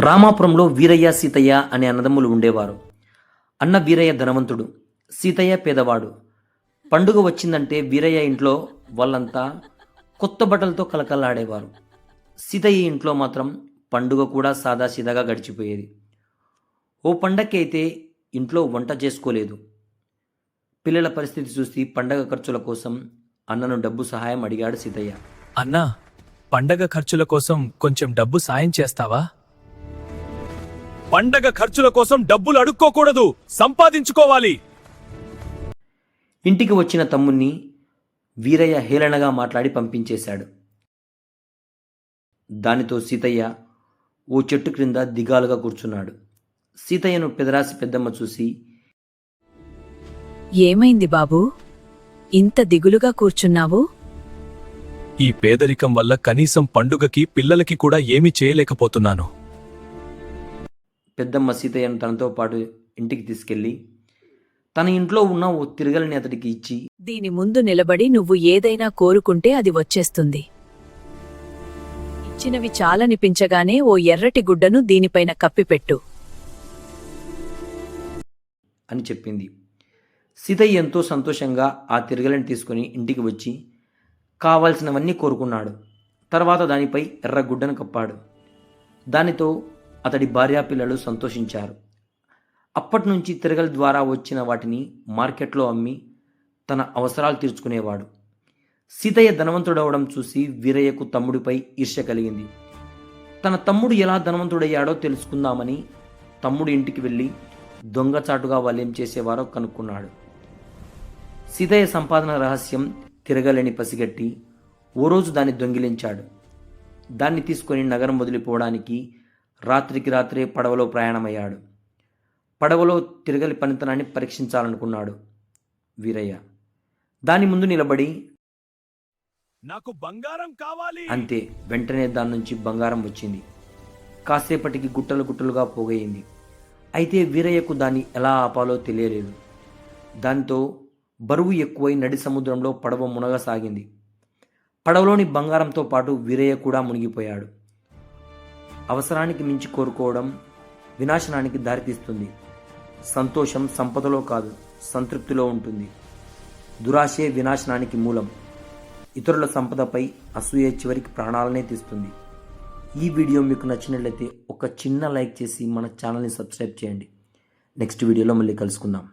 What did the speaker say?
రామాపురంలో వీరయ్య సీతయ్య అనే అన్నదమ్ములు ఉండేవారు. అన్న వీరయ్య ధనవంతుడు సీతయ్య పేదవాడు. పండుగ వచ్చిందంటే వీరయ్య ఇంట్లో వాళ్ళంతా కొత్త బట్టలతో కలకలాడేవారు సీతయ్య ఇంట్లో మాత్రం పండుగ కూడా సాదాసీదాగా గడిచిపోయేది. ఓ పండక్కి అయితే ఇంట్లో వంట చేసుకోలేదు. పిల్లల పరిస్థితి చూసి పండగ ఖర్చుల కోసం అన్నను డబ్బు సహాయం అడిగాడు సీతయ్య. అన్నా పండగ ఖర్చుల కోసం కొంచెం డబ్బు సాయం చేస్తావా? పండగ ఖర్చుల కోసం డబ్బులు అడుక్కోకూడదు. సంపాదించుకోవాలి. ఇంటికి వచ్చిన తమ్ముణ్ణి వీరయ్య హేళనగా మాట్లాడి పంపించేశాడు. దానితో సీతయ్య ఓ చెట్టు క్రింద దిగాలుగా కూర్చున్నాడు. సీతయ్యను పెదరాసి పెద్దమ్మ చూసి ఏమైంది బాబూ? ఇంత దిగులుగా కూర్చున్నావు? ఈ పేదరికం వల్ల కనీసం పండుగకి పిల్లలకి కూడా ఏమీ చేయలేకపోతున్నాను. పెద్దమ్మ సీతయ్యను తనతో పాటు ఇంటికి తీసుకెళ్ళి తన ఇంట్లో ఉన్న ఓ తిరగలని అతడికి ఇచ్చి దీని ముందు నిలబడి నువ్వు ఏదైనా కోరుకుంటే అది వచ్చేస్తుంది. ఇచ్చినవి చాలనిపించగానే ఓ ఎర్రటి గుడ్డను దీనిపైన కప్పిపెట్టు. అని చెప్పింది. సీతయ్య ఎంతో సంతోషంగా ఆ తిరగలని తీసుకొని ఇంటికి వచ్చి కావాల్సినవన్నీ కోరుకున్నాడు. తర్వాత దానిపై ఎర్ర గుడ్డను కప్పాడు. దానితో అతడి భార్యా పిల్లలు సంతోషించారు. అప్పటి నుంచి తిరగల ద్వారా వచ్చిన వాటిని మార్కెట్లో అమ్మి తన అవసరాలు తీర్చుకునేవాడు. సీతయ్య ధనవంతుడవడం చూసి వీరయ్యకు తమ్ముడిపై ఈర్ష్య కలిగింది. తన తమ్ముడు ఎలా ధనవంతుడయ్యాడో తెలుసుకుందామని తమ్ముడు ఇంటికి వెళ్ళి దొంగచాటుగా వాళ్ళేం చేసేవారో కనుక్కున్నాడు. సీతయ్య సంపాదన రహస్యం తిరగలేని పసిగట్టి ఓ రోజు దాన్ని దొంగిలించాడు. దాన్ని తీసుకొని నగరం వదిలిపోవడానికి రాత్రికి రాత్రే పడవలో ప్రయాణమయ్యాడు. పడవలో తిరగలి పనితనాన్ని పరీక్షించాలనుకున్నాడు వీరయ్య. దాని ముందు నిలబడి నాకు బంగారం కావాలి! అంతే వెంటనే దాని నుంచి బంగారం వచ్చింది. కాసేపటికి గుట్టలు గుట్టలుగా పోగయింది అయితే వీరయ్యకు దాన్ని ఎలా ఆపాలో తెలియలేదు. దాంతో బరువు ఎక్కువై నడి సముద్రంలో పడవ మునగసాగింది. పడవలోని బంగారంతో పాటు వీరయ్య కూడా మునిగిపోయాడు. అవసరానికి మించి కోరుకోవడం వినాశనానికి దారితీస్తుంది. సంతోషం సంపదలో కాదు సంతృప్తిలో ఉంటుంది. దురాశే వినాశనానికి మూలం. ఇతరుల సంపదపై అసూయ చివరికి ప్రాణాలనే తీస్తుంది. ఈ వీడియో మీకు నచ్చినట్లయితే ఒక చిన్న లైక్ చేసి మన ఛానల్ని సబ్స్క్రైబ్ చేయండి. నెక్స్ట్ వీడియోలో మళ్ళీ కలుసుకుందాం.